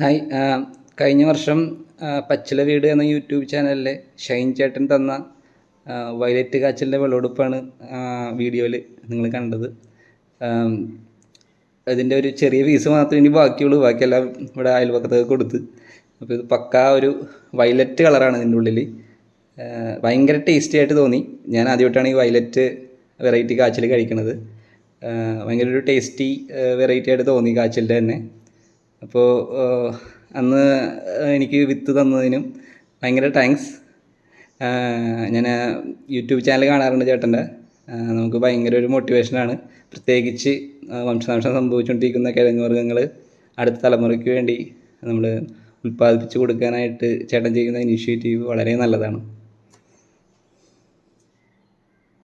Hi കഴിഞ്ഞ വർഷം പച്ചില വീട് എന്ന യൂട്യൂബ് ചാനലിലെ ഷൈൻ ചേട്ടൻ തന്ന വയലറ്റ് കാച്ചിലിന്റെ വിളവെടുപ്പാണ് വീഡിയോയിൽ നിങ്ങൾ കണ്ടത്. അതിന്റെ ഒരു ചെറിയ പീസ് മാത്രമേ ഇനി ബാക്കിയുള്ളൂ ബാക്കിയെല്ലാം ഇവിടെ അയൽപക്കത്തൊക്കെ കൊടുത്ത്. അപ്പോൾ ഇത് പക്കാ ഒരു വയലറ്റ് കളറാണ് ഇതിന്റെ ഉള്ളിൽ ഭയങ്കര ടേസ്റ്റി ആയിട്ട് തോന്നി. ഞാൻ ആദ്യമായിട്ടാണ് ഈ വയലറ്റ് വെറൈറ്റി കാച്ചിൽ കഴിക്കണത്. ഭയങ്കര ഒരു ടേസ്റ്റി വെറൈറ്റി ആയിട്ട് തോന്നി കാച്ചിലിന്റെ തന്നെ. അപ്പോൾ അന്ന് എനിക്ക് വിത്ത് തന്നതിനും ഭയങ്കര താങ്ക്സ് ഞാൻ യൂട്യൂബ് ചാനൽ കാണാറുണ്ട് ചേട്ടന്റെ. നമുക്ക് ഭയങ്കര ഒരു മോട്ടിവേഷനാണ് പ്രത്യേകിച്ച് വംശനാംശം സംഭവിച്ചുകൊണ്ടിരിക്കുന്ന കിഴങ്ങ് വർഗങ്ങൾ അടുത്ത തലമുറയ്ക്ക് വേണ്ടി നമ്മൾ ഉൽപ്പാദിപ്പിച്ച് കൊടുക്കാനായിട്ട് ചേട്ടൻ ചെയ്യുന്ന ഇനിഷ്യേറ്റീവ് വളരെ നല്ലതാണ്.